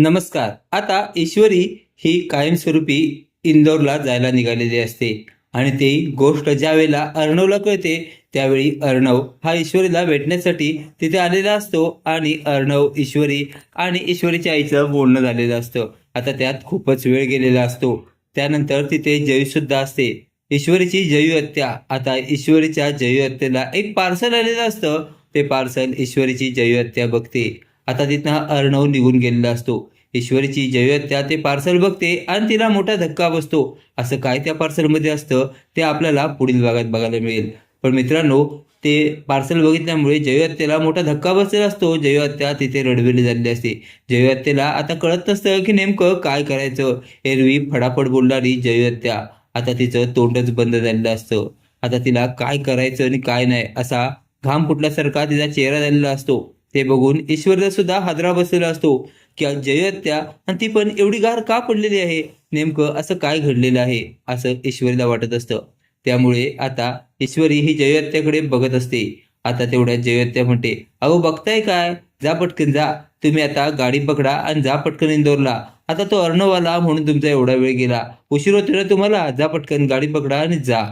नमस्कार. आता ईश्वरी ही कायमस्वरूपी इंदोरला जायला निघालेली असते आणि ती गोष्ट ज्यावेळेला अर्णवला कळते त्यावेळी अर्णव हा ईश्वरीला भेटण्यासाठी तिथे आलेला असतो आणि अर्णव ईश्वरी आणि ईश्वरीच्या आईचं बोलणं झालेलं असतं. आता त्यात खूपच वेळ गेलेला असतो. त्यानंतर तिथे जयू सुद्धा असते. ईश्वरीची जयू हत्या. आता ईश्वरीच्या जयूहत्येला एक पार्सल आलेलं असतं. ते पार्सल ईश्वरीची जयू हत्या बघते. आता तिथनं अर्णव निघून गेलेला असतो. ईश्वरीची जयत्या ते पार्सल बघते आणि तिला मोठा धक्का बसतो. असं काय त्या पार्सलमध्ये असतं? ते आपल्याला पुढील भागात बघायला मिळेल. पण मित्रांनो ते पार्सल बघितल्यामुळे जयहत्येला मोठा धक्का बसलेला असतो. जयहत्या तिथे रडवेली झालेली असते. जयहत्येला आता कळत नसतं की नेमकं काय करायचं. एरवी फडाफड बोलणारी जयहत्या आता तिचं तोंडच बंद झालेलं असतं. आता तिला काय करायचं आणि काय नाही असा घाम फुटल्यासारखा तिचा चेहरा झालेला असतो. ते बघून ईश्वरला सुद्धा हादरा बसलेला असतो की जयहत्या आणि ती पण एवढी गार का पडलेली आहे? नेमकं असं काय घडलेलं आहे? असं ईश्वरीला वाटत असतं. त्यामुळे आता ईश्वरी ही जयहत्याकडे बघत असते. आता तेवढ्या जयहत्या म्हणते अहो बघताय काय? जा पटकन जा. तुम्ही आता गाडी पकडा आणि जा पटकन इंदोरला. आता तो अर्णव आला म्हणून तुमचा एवढा वेळ गेला. उशीर होतो ना तुम्हाला? जा पटकन गाडी पकडा आणि जा.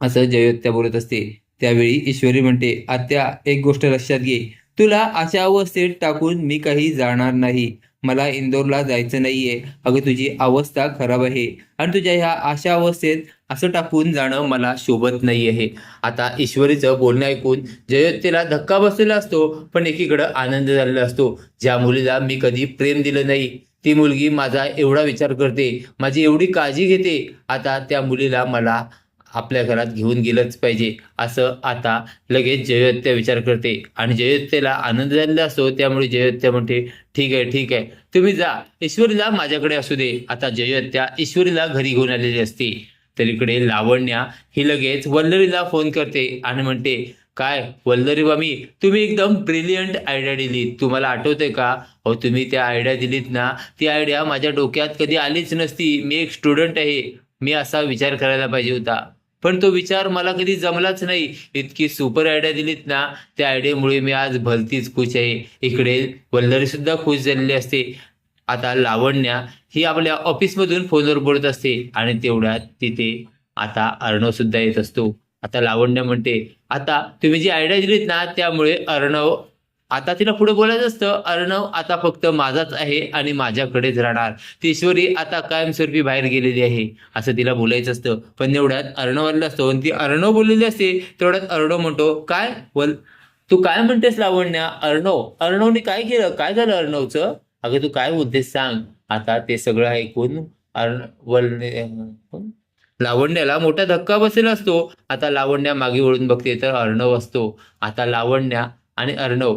असं जयहत्या बोलत असते. त्यावेळी ईश्वरी म्हणते आत्या एक गोष्ट लक्षात घे. तुला अशा अवस्थेत टाकून मी काही जाणार नाही. मला इंदोरला जायचं नाहीये. अगं तुझी अवस्था खराब आहे. आणि तुझ्या ह्या अशा अवस्थेत असं टाकून जाणं मला शोभत नाही आहे आता ईश्वरीचं बोलणं ऐकून जयोत्येला धक्का बसलेला असतो पण एकीकडं आनंद झालेला असतो. ज्या मुलीला मी कधी प्रेम दिलं नाही ती मुलगी माझा एवढा विचार करते माझी एवढी काळजी घेते. आता त्या मुलीला मला आपल्या घरात घेऊन गेलंच पाहिजे. असं आता लगेच जयहत्या विचार करते. आणि जयहत्येला आनंद झालेला असतो. त्यामुळे जयहत्या म्हणते ठीक आहे ठीक आहे. तुम्ही जा. ईश्वरीला माझ्याकडे असू दे. आता जयहत्या ईश्वरीला घरी घेऊन आलेली असते. तर इकडे लावण्या ही लगेच वल्लरीला फोन करते आणि म्हणते काय? वल्लरी मामी तुम्ही एकदम ब्रिलियंट आयडिया दिलीत. तुम्हाला आठवते का? अहो तुम्ही त्या आयडिया दिलीत ना. ती आयडिया माझ्या डोक्यात कधी आलीच नसती. मी एक स्टुडंट आहे. मी असा विचार करायला पाहिजे होता. पण तो विचार मला कधी जमलाच नाही. इतकी सुपर आयडिया दिलीत ना त्या आयडियामुळे मी आज भलतीच खुश आहे. इकडे वल्लरी सुद्धा खुश झालेली असते. आता लावण्या ही आपल्या ऑफिसमधून फोनवर बोलत असते. आणि तेवढ्यात तिथे आता अर्णव सुद्धा येत असतो. आता लावण्या म्हणते आता तुम्ही जी आयडिया दिलीत ना त्यामुळे अर्णव आता तिला पुढे बोलायचं असतं अर्णव आता फक्त माझाच आहे आणि माझ्याकडेच राहणार. ती ईश्वरी आता कायमस्वरूपी बाहेर गेलेली आहे असं तिला बोलायचं असतं. पण एवढ्यात अर्णव आलेला असतो आणि ती अर्णव बोललेली असते. तेवढ्यात अर्णव म्हणतो काय? बोल. तू काय म्हणतेस लावण्या? अर्णव अर्णवने काय केलं? काय झालं अर्णवचं? अगं तू काय बोलतेस सांग. आता ते सगळं ऐकून अर्ण वल लावण्याला मोठा धक्का बसलेला असतो. आता लावण्या मागे वळून बघते तर अर्णव असतो. आता लावण्या आणि अर्णव